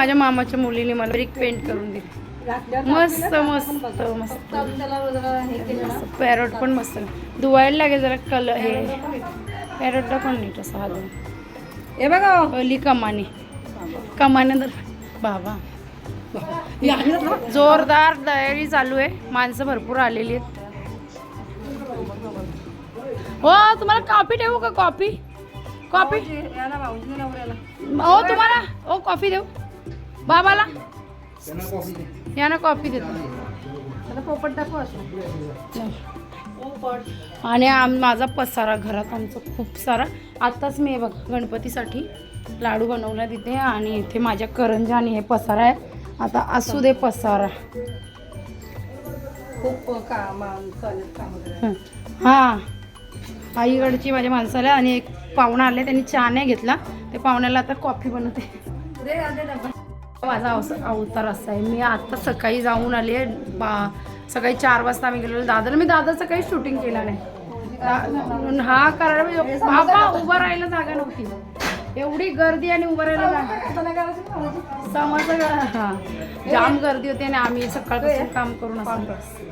हे माझ्या मामाच्या मुलीने मला एक पेंट करून दिली. मस्त मस्त मस्त. पॅरोट पण मस्त. धुवायला लागेल जरा कलर हे. पॅरोटला पण नीट असं हा. हे बघा. ओली कमानी. कमाने तर बाबा. जोरदार तयारी चालू आहे. माणसं भरपूर आलेली आहेत. हो तुम्हाला कॉफी ठेवू का कॉफी? कॉफी? नवऱ्याला हो तुम्हाला? हो कॉफी देऊ. बाबाला? या ना कॉफी देतो. त्याला पोपट टाकू असं. आणि आम माझा पसारा घरात आमचं खूप सारा. आत्ताच मी बघ गणपतीसाठी लाडू बनवला तिथे आणि इथे माझ्या करंजा आणि हे पसारा आहे. आता असू दे पसारा. खूप काम. हं. आईकडची माझ्या माणसाला आणि एक पाहुणा आले त्यांनी चहा नाही घेतला. ते पाहुण्याला आता कॉफी बनवते. माझा अवस- अवतार असा आहे. मी आता सकाळी जाऊन आली आहे. बा सकाळी चार वाजता आम्ही गेलेलो दादाला. मी दादाचं काही शूटिंग केलं नाही. हा पाहिजे. बाबा उभं राहायला जागा नव्हती. एवढी गर्दी आणि उभं राहायला? समज हा. जाम गर्दी होती आणि आम्ही सकाळपासून काम करून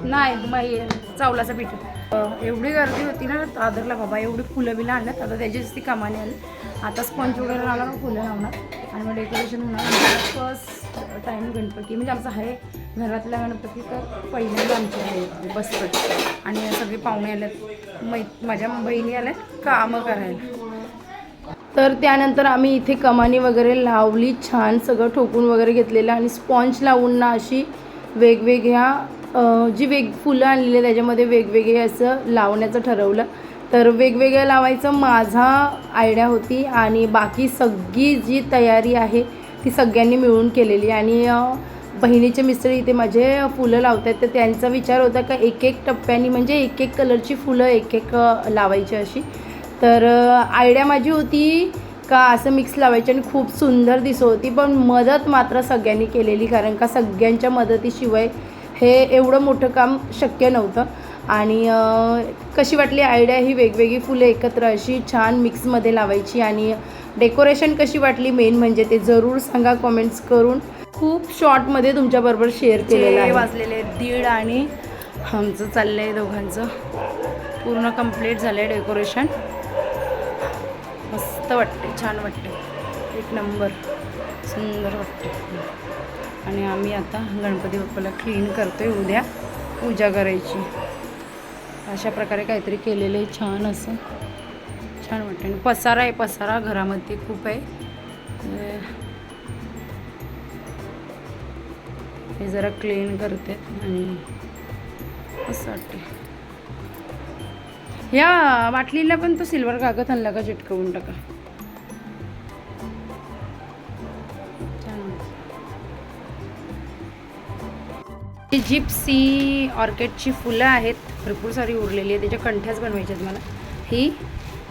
नाही मग चावलाचं पीठ एवढी गर्दी होती ना दादरला बाबा. एवढी फुलं बिलं आणल्यात आता त्याचीच ती कामाने आली. आता स्पंज वगैरे लावणार फुलं लावणार. आणि मग डेकोरेशन होणार. फर्स्ट टाईम गणपती म्हणजे आमचं आहे घरातल्या गणपती तर पहिल्यांदा आमचे आहे बसपट आणि सगळे पाहुणे आल्यात मै माझ्या बहिणी आल्यात कामं करायला. तर त्यानंतर आम्ही इथे कमानी वगैरे लावली छान सगळं ठोकून वगैरे घेतलेलं. आणि स्पॉन्ज लावून ना अशी वेगवेगळ्या जी वेग फुलं आणलेली त्याच्यामध्ये वेगवेगळे असं लावण्याचं ठरवलं. तर वेगवेगळं लावायचं माझा आयडिया होती आणि बाकी सगळी जी तयारी आहे ती सगळ्यांनी मिळून केलेली. आणि बहिणीचे मिस्टर इथे माझे फुलं लावत आहेत तर त्यांचा विचार होता का एक एक टप्प्यानी म्हणजे एक एक कलरची फुलं एक एक लावायची अशी. तर आयडिया माझी होती का असं मिक्स लावायची आणि खूप सुंदर दिसत होती पण मदत मात्र सगळ्यांनी केलेली कारण का सगळ्यांच्या मदतीशिवाय हे एवढं मोठं काम शक्य नव्हतं. आणि कशी वाटली आयडिया ही वेगवेगळी फुलं एकत्र अशी छान मिक्समध्ये लावायची आणि डेकोरेशन कशी वाटली मेन म्हणजे ते जरूर सांगा कमेंट्स करून. खूप शॉर्टमध्ये तुमच्याबरोबर शेअर केलेलं आहे. वाजलेले दीड आणि आमचं चाललं आहे दोघांचं. पूर्ण कंप्लीट झालं आहे डेकोरेशन. मस्त वाटते छान वाटते एक नंबर. सुंदर वाटते आणि आम्ही आता गणपती बाप्पाला क्लीन करतोय उद्या. पूजा करायची. अशा प्रकारे काहीतरी केलेलं आहे छान असं. छान वाटतं आणि पसारा आहे पसारा घरामध्ये खूप आहे. म्हणजे हे जरा क्लीन करते आणि असं वाटते या बाटलीला पण तो सिल्वर कागद आणला का चिटकवून टाका? ही जिप्सी ऑर्किडची फुलं आहेत भरपूर सारी उरलेली आहे त्याच्या कंठ्याच बनवायच्या आहेत मला. ही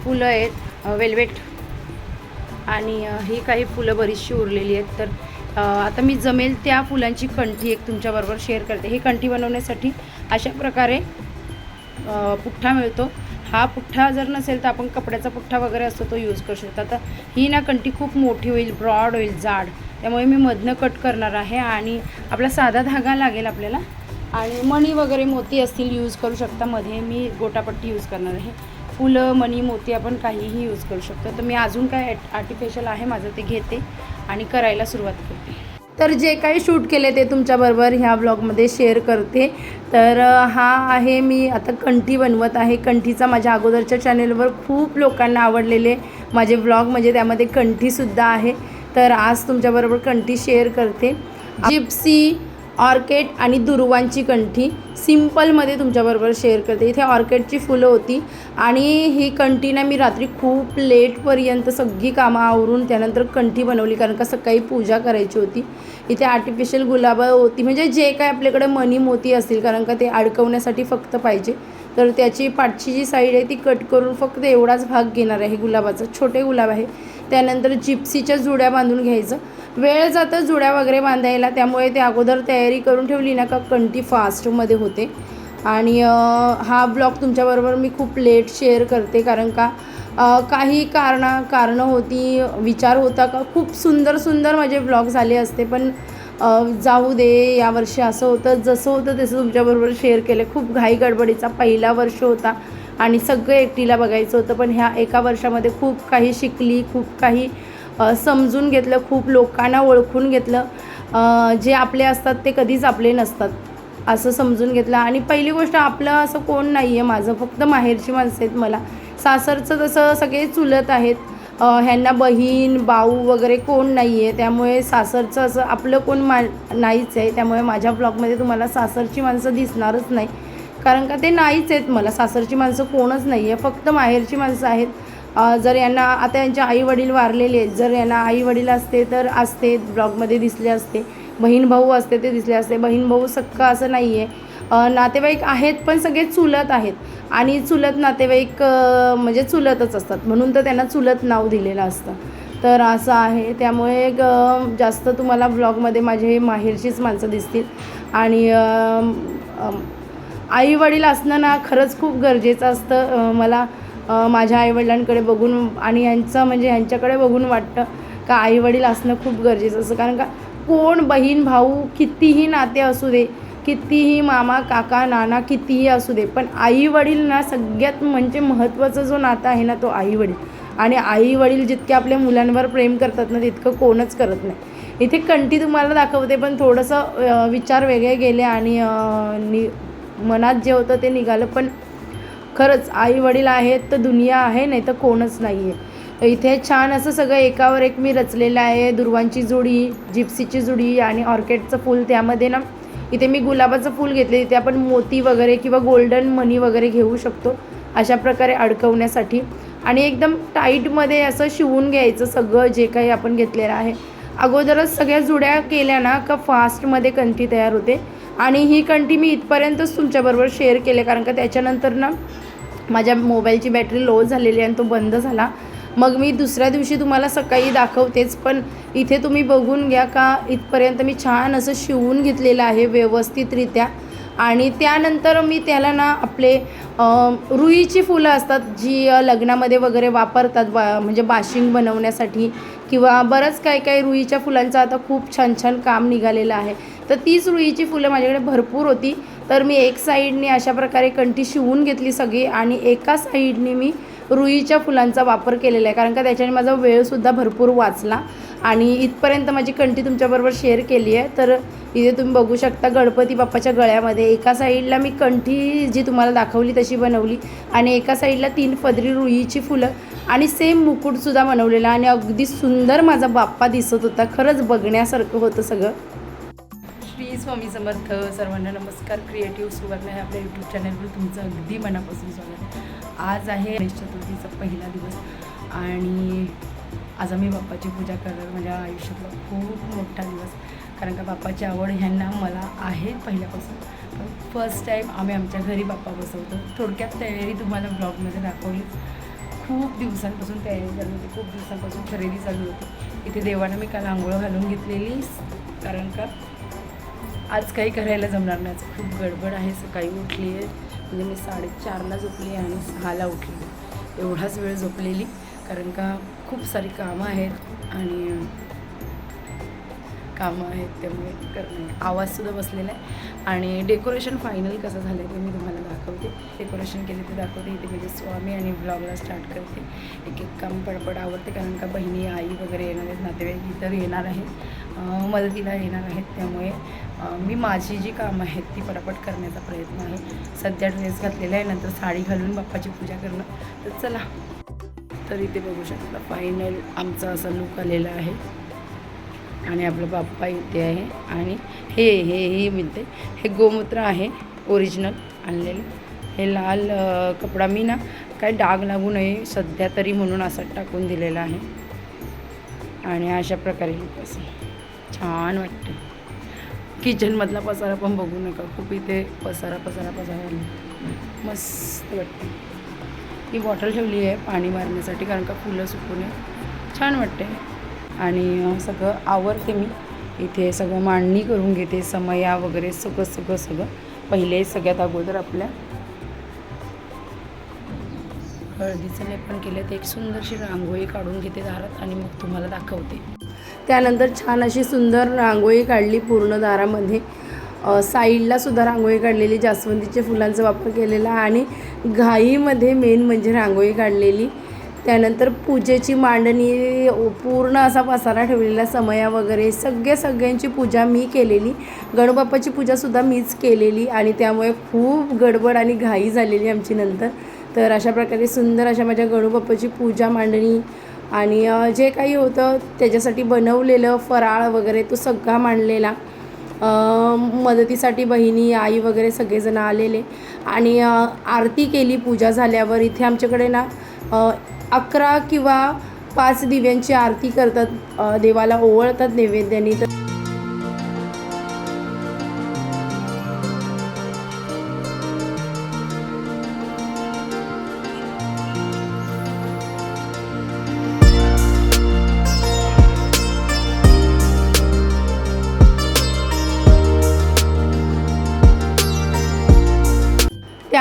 फुलं आहेत वेल्वेट. आणि ही काही फुलं बरीचशी उरलेली आहेत. तर आता मी जमेल त्या फुलांची कंठी एक तुमच्याबरोबर शेअर करते. ही कंठी बनवण्यासाठी अशा प्रकारे पुठ्ठा मिळतो. हा पुठ्ठा जर नसेल तर आपण कपड्याचा पुठ्ठा वगैरे असतो तो यूज करू शकतो. आता ही ना कंठी खूप मोठी होईल ब्रॉड होईल जाड. त्यामुळे मी मधनं कट करणार आहे आणि आपला साधा धागा लागेल आपल्याला. आणि मणी वगैरे मोती असतील यूज करू शकता. मध्ये मी गोटापट्टी यूज करणार आहे. फुलं मणी मोती आपण काहीही यूज करू शकतो. तर मी अजून काय आर्टिफिशियल आहे माझं ते घेते आणि करायला सुरुवात करते. तर जे काही शूट केले ते तुमच्याबरोबर ह्या ब्लॉगमध्ये शेअर करते. तर हा आहे मी आता कंठी बनवत आहे. कंठीचा माझ्या अगोदरच्या चॅनेलवर खूप लोकांना आवडलेले माझे ब्लॉग म्हणजे त्यामध्ये कंठीसुद्धा आहे. तर आज तुमच्याबरोबर कंठी शेअर करते. जिप्सी ऑर्किड आणि दुर्वांची कंठी सिम्पलमध्ये तुमच्याबरोबर शेअर करते. इथे ऑर्किडची फुलं होती आणि ही कंठी ना मी रात्री खूप लेटपर्यंत सगळी कामं आवरून त्यानंतर कंठी बनवली. कारण का सकाळी पूजा करायची होती. इथे आर्टिफिशियल गुलाबं होती. म्हणजे जे काय आपल्याकडे मनी मोती असतील कारण का ते अडकवण्यासाठी फक्त पाहिजे. तर त्याची पाठची जी साईड आहे ती कट करून फक्त एवढाच भाग घेणार आहे गुलाबाचा छोटे गुलाब आहे. त्यानंतर जिप्सीच्या जुड्या बांधून घ्यायचं. वेळ जातं जुड्या वगैरे बांधायला त्यामुळे ते अगोदर तयारी करून ठेवली ना का कंटी फास्टमध्ये होते. आणि हा ब्लॉग तुमच्याबरोबर मी खूप लेट शेअर करते कारण का काही कारणं कारणं होती विचार होता का खूप सुंदर सुंदर माझे ब्लॉग झाले असते पण जाऊ दे यावर्षी असं होतं जसं होतं तसं तुमच्याबरोबर शेअर केलं. खूप घाई गडबडीचा पहिला वर्ष होता आणि सगळं एकटीला बघायचं होतं पण ह्या एका वर्षामध्ये खूप काही शिकली खूप काही समजून घेतलं खूप लोकांना ओळखून घेतलं. जे आपले असतात ते कधीच आपले नसतात असं समजून घेतलं. आणि पहिली गोष्ट आपलं असं कोण नाही आहे माझं फक्त माहेरची माणसं आहेत मला. सासरचं तसं सगळे चुलत आहेत. ह्यांना बहीण भाऊ वगैरे कोण नाही आहे त्यामुळे सासरचं असं आपलं कोण मा नाहीच आहे त्यामुळे माझ्या ब्लॉगमध्ये तुम्हाला सासरची माणसं दिसणारच नाही. कारण का ते नाहीच आहेत मला. सासरची माणसं कोणच नाही आहे फक्त माहेरची माणसं आहेत. जर यांना आता यांचे आईवडील वारलेले आहेत. जर यांना आईवडील असते तर असते. ब्लॉगमध्ये दिसले असते. बहीण भाऊ असते ते दिसले असते. बहीण भाऊ सक्का असं नाही आहे नातेवाईक आहेत पण सगळे चुलत आहेत. आणि चुलत नातेवाईक म्हणजे चुलतच असतात. म्हणून तर त्यांना चुलत नाव दिलेलं असतं. तर असं आहे. त्यामुळे ग- जास्त तुम्हाला ब्लॉगमध्ये माझे माहेरचीच माणसं दिसतील. आणि आईवडील असणं ना खरंच खूप गरजेचं असतं. मला माझ्या आईवडिलांकडे बघून आणि यांचं म्हणजे ह्यांच्याकडे बघून वाटतं का आईवडील असणं खूप गरजेचं असतं. कारण का कोण बहीण भाऊ कितीही नाते असू दे कितीही मामा काका नाना कितीही असू दे पण आई वडील ना सगळ्यात म्हणजे महत्त्वाचा जो नाता आहे ना तो आई वडील आणि आई वडील जितके आपल्या मुलांवर प्रेम करतात ना तितकं कोणच करत नाही. इथे कंटी तुम्हाला दाखवते पण थोडंसं विचार वेगळे गेले आणि नि मनात जे होतं ते निघालं. पण खरंच आई वडील आहेत तर दुनिया आहे नाही तर कोणच नाही आहे इथे छान असं सगळं एकावर एक मी रचलेलं आहे दुर्वांची जुडी जिप्सीची जुडी आणि ऑर्किडचं फूल त्यामध्ये ना इथे मी गुलाबाचं फूल घेतले. इथे आपण मोती वगैरे किंवा गोल्डन मनी वगैरे घेऊ शकतो. अशा प्रकारे अडकवण्यासाठी. आणि एकदम टाईटमध्ये असं शिवून घ्यायचं सगळं जे काही आपण घेतलेलं आहे. अगोदरच सगळ्या जुड्या केल्या ना का फास्टमध्ये कंठी तयार होते. आणि ही कंठी मी इथपर्यंतच तुमच्याबरोबर शेअर केले. कारण का त्याच्यानंतर ना माझ्या मोबाईलची बॅटरी लो झालेली आणि तो बंद झाला. मग मी दुसऱ्या दिवशी तुम्हाला सकाळी दाखवतेच पण इथे तुम्ही बघून घ्या का इथपर्यंत मी छान असं शिवून घेतलेलं आहे व्यवस्थितरित्या. आणि त्यानंतर मी त्याला ना आपले रुईची फुलं असतात जी लग्नामध्ये वगैरे वापरतात बा म्हणजे बाशिंग बनवण्यासाठी किंवा बरंच काही काही रुईच्या फुलांचं आता खूप छान छान काम निघालेलं आहे. तर तीच रुईची फुलं माझ्याकडे भरपूर होती. तर मी एक साईडने अशा प्रकारे कंठी शिवून घेतली सगळी आणि एका साईडने मी रुईच्या फुलांचा वापर केलेला आहे. कारण का त्याच्याने माझा वेळसुद्धा भरपूर वाचला. आणि इथपर्यंत माझी कंठी तुमच्याबरोबर शेअर केली आहे. तर इथे तुम्ही बघू शकता गणपती बाप्पाच्या गळ्यामध्ये. एका साईडला मी कंठी जी तुम्हाला दाखवली तशी बनवली. आणि एका साईडला तीन पदरी रुईची फुलं. आणि सेम मुकुटसुद्धा बनवलेला. आणि अगदी सुंदर माझा बाप्पा दिसत होता. खरंच बघण्यासारखं होतं सगळं. श्री स्वामी समर्थ सर्वांना नमस्कार. क्रिएटिव्ह सुवर्ण आपल्या यूट्यूब चॅनलवर तुमचं अगदी मनापासून स्वागत आहे. आज आहे गणेश चतुर्थीचा पहिला दिवस आणि आज आम्ही बाप्पाची पूजा करणार माझ्या आयुष्यातला खूप मोठा दिवस. कारण का बाप्पाची आवड ह्यांना मला आहे पहिल्यापासून. पण फर्स्ट टाईम आम्ही आमच्या घरी बाप्पा बसवतो. थोडक्यात तयारी तुम्हाला ब्लॉगमध्ये दाखवली. खूप दिवसांपासून तयारी चालू होती. खूप दिवसांपासून खरेदी चालू होती. इथे देवानं मी काल आंघोळ घालून घेतलेली. कारण का आज काही करायला जमणार नाही. खूप गडबड आहे. सकाळी उठली आहे म्हणजे मी साडेचारला झोपली आणि सहाला उठली. एवढाच वेळ झोपलेली कारण का खूप सारी कामं आहेत आणि कामं आहेत त्यामुळे करणे. आवाजसुद्धा बसलेला आहे. आणि डेकोरेशन फायनल कसं झालं आहे ते मी तुम्हाला दाखवते. डेकोरेशन केले ते दाखवते. इथे म्हणजे स्वामी आणि ब्लॉगला स्टार्ट करते. एक एक काम पडपड आवडते कारण का बहिणी आई वगैरे येणार आहेत नातेवाईक इतर येणार आहेत. मदतीला येणार आहेत त्यामुळे मी माझी जी कामं आहेत ती पटापट करण्याचा प्रयत्न आहे. सध्या ड्रेस घातलेला आहे नंतर साडी घालून बाप्पाची पूजा करणं. तर चला. तर इथे बघू शकता फायनल आमचा असा लुक आलेला आहे. आणि आपलं बाप्पा इथे आहे. आणि हे हे हे मिळते हे गोमूत्र आहे ओरिजिनल आणलेलं. हे लाल कपडा मी ना काय डाग लागू नये सध्या तरी म्हणून असं टाकून दिलेला आहे. आणि अशा प्रकारे look असं छान वाटतं किचनमधला पसारा पण बघू नका. खूप इथे पसारा पसारा पसारा मस्त वाटते ही बॉटल ठेवली आहे पाणी मारण्यासाठी कारण का फुलं सुकू नये छान वाटते आणि सगळं आवरते मी. इथे सगळं मांडणी करून घेते. समया वगैरे सगळं सगळं सगळं. पहिले सगळ्यात अगोदर आपल्या हळदीचं लेपण केलं ते एक सुंदरशी रांगोळी काढून घेते दारात आणि मग तुम्हाला दाखवते. त्यानंतर छान अशी सुंदर रांगोळी काढली पूर्ण दारामध्ये. साईडला सुद्धा रांगोळी काढलेली जास्वंदीच्या फुलांचा वापर केलेला आणि घाईमध्ये मेन म्हणजे रांगोळी काढलेली. त्यानंतर पूजेची मांडणी पूर्ण असा पसारा ठेवलेला समया वगैरे सगळे सगळ्यांची पूजा मी केलेली. गणबाप्पाची पूजासुद्धा मीच केलेली आणि त्यामुळे खूप गडबड आणि घाई झालेली आमची नंतर. तर अशा प्रकारे सुंदर अशा माझ्या गणूबाप्पाची पूजा मांडणी आणि जे काही होतं त्याच्यासाठी बनवलेलं फराळ वगैरे तो सगळा मांडलेला. मदतीसाठी बहिणी आई वगैरे सगळेजण आलेले. आणि आरती केली पूजा झाल्यावर. इथे आमच्याकडे ना अकरा किंवा पाच दिव्यांची आरती करतात. देवाला ओवळतात नैवेद्याने. तर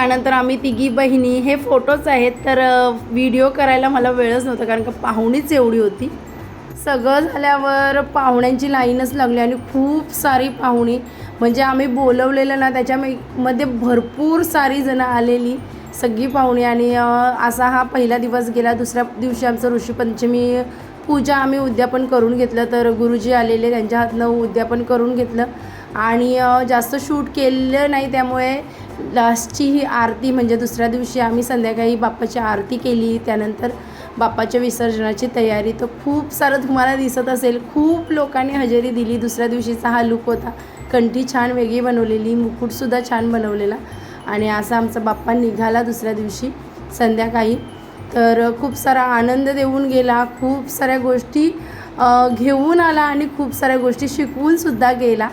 त्यानंतर आम्ही तिघी बहिणी हे फोटोच आहेत. तर व्हिडिओ करायला मला वेळच नव्हता कारण का पाहुणीच एवढी होती. सगळं झाल्यावर पाहुण्यांची लाईनच लागली आणि खूप सारी पाहुणी. म्हणजे आम्ही बोलवलेलं ना त्याच्यामध्ये भरपूर सारी जणं आलेली सगळी पाहुणी. आणि असा हा पहिला दिवस गेला. दुसऱ्या दिवशी आमचं ऋषीपंचमी पूजा आम्ही उद्यापन करून घेतलं. तर गुरुजी आलेले त्यांच्या हातनं उद्यापन करून घेतलं. आणि जास्त शूट केलं नाही त्यामुळे लास्टची ही आरती म्हणजे दुसऱ्या दिवशी आम्ही संध्याकाळी बाप्पाची आरती केली. त्यानंतर बाप्पाच्या विसर्जनाची तयारी. तर खूप सारं तुम्हाला दिसत असेल. खूप लोकांनी हजेरी दिली. दुसऱ्या दिवशीचा हा लुक होता. कंठी छान वेगळी बनवलेली. मुकुटसुद्धा छान बनवलेला. आणि असा आमचा बाप्पा निघाला दुसऱ्या दिवशी संध्याकाळी. तर खूप सारा आनंद देऊन गेला. खूप साऱ्या गोष्टी घेऊन आला आणि खूप साऱ्या गोष्टी शिकवूनसुद्धा गेला.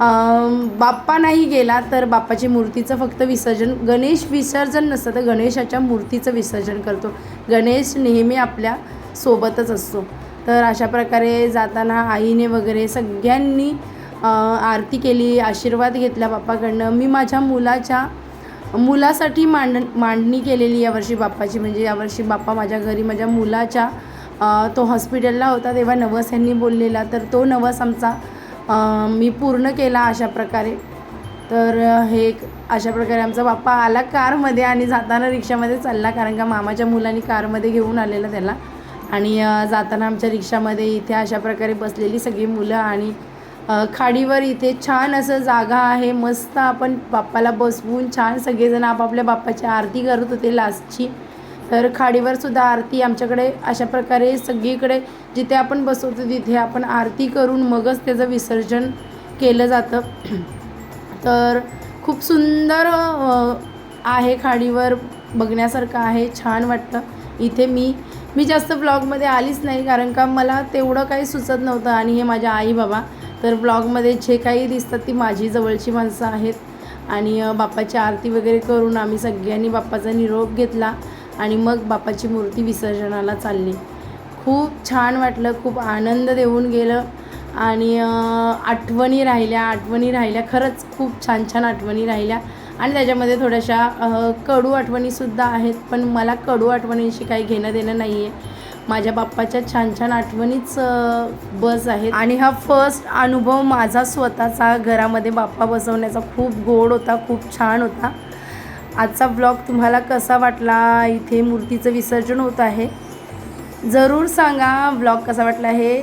बाप्पा नाही गेला तर बाप्पाची मूर्तीचं फक्त विसर्जन गणेश विसर्जन नसतं तर गणेशाच्या मूर्तीचं विसर्जन करतो. गणेश नेहमी आपल्या सोबतच असतो. तर अशा प्रकारे जाताना आईने वगैरे सगळ्यांनी आरती केली आशीर्वाद घेतला बाप्पाकडनं. मी माझ्या मुलाच्या मुलासाठी मांड मांडणी केलेली यावर्षी बाप्पाची. म्हणजे यावर्षी बाप्पा माझ्या घरी माझ्या मुलाच्या तो हॉस्पिटलला होता तेव्हा नवस यांनी बोललेला. तर तो नवस आमचा मी पूर्ण केला अशा प्रकारे. तर हे एक अशा प्रकारे आमचा बाप्पा आला कारमध्ये आणि जाताना रिक्षामध्ये चालला कारण का मामाच्या मुलांनी कारमध्ये घेऊन आलेला त्याला. आणि जाताना आमच्या रिक्षामध्ये इथे अशा प्रकारे बसलेली सगळी मुलं आणि खाडीवर इथे छान असं जागा आहे मस्त आपण बाप्पाला बसवून छान सगळेजण आपापल्या बाप्पाची आरती करत होते लास्टची तर खाडीवर सुद्धा आरती आमच्याकडे अशा प्रकारे सगळीकडे जिथे आपण बसवतो तिथे आपण आरती करून मगच त्याचं विसर्जन केलं जातं. तर खूप सुंदर आहे खाडीवर बघण्यासारखं आहे छान वाटतं. इथे मी मी जास्त ब्लॉगमध्ये आलीच नाही कारण का मला तेवढं काही सुचत नव्हतं आणि हे माझ्या आई बाबा. तर ब्लॉगमध्ये जे काही दिसतात ती माझी जवळची माणसं आहेत. आणि बाप्पाची आरती वगैरे करून आम्ही सगळ्यांनी बाप्पाचा निरोप घेतला. आणि मग बाप्पाची मूर्ती विसर्जनाला चालली. खूप छान वाटलं खूप आनंद देऊन गेलं आणि आठवणी राहिल्या आठवणी राहिल्या खरंच खूप छान छान आठवणी राहिल्या. आणि त्याच्यामध्ये थोड्याशा कडू आठवणीसुद्धा आहेत पण मला कडू आठवणींशी काही घेणं देणं नाही आहे माझ्या बाप्पाच्या छान छान आठवणीच बस आहेत. आणि हा फर्स्ट अनुभव माझा स्वतःचा घरामध्ये बाप्पा बसवण्याचा खूप गोड होता खूप छान होता. आजचा ब्लॉग तुम्हाला कसा वाटला? इथे मूर्तीचं विसर्जन होत आहे. जरूर सांगा ब्लॉग कसा वाटला हे.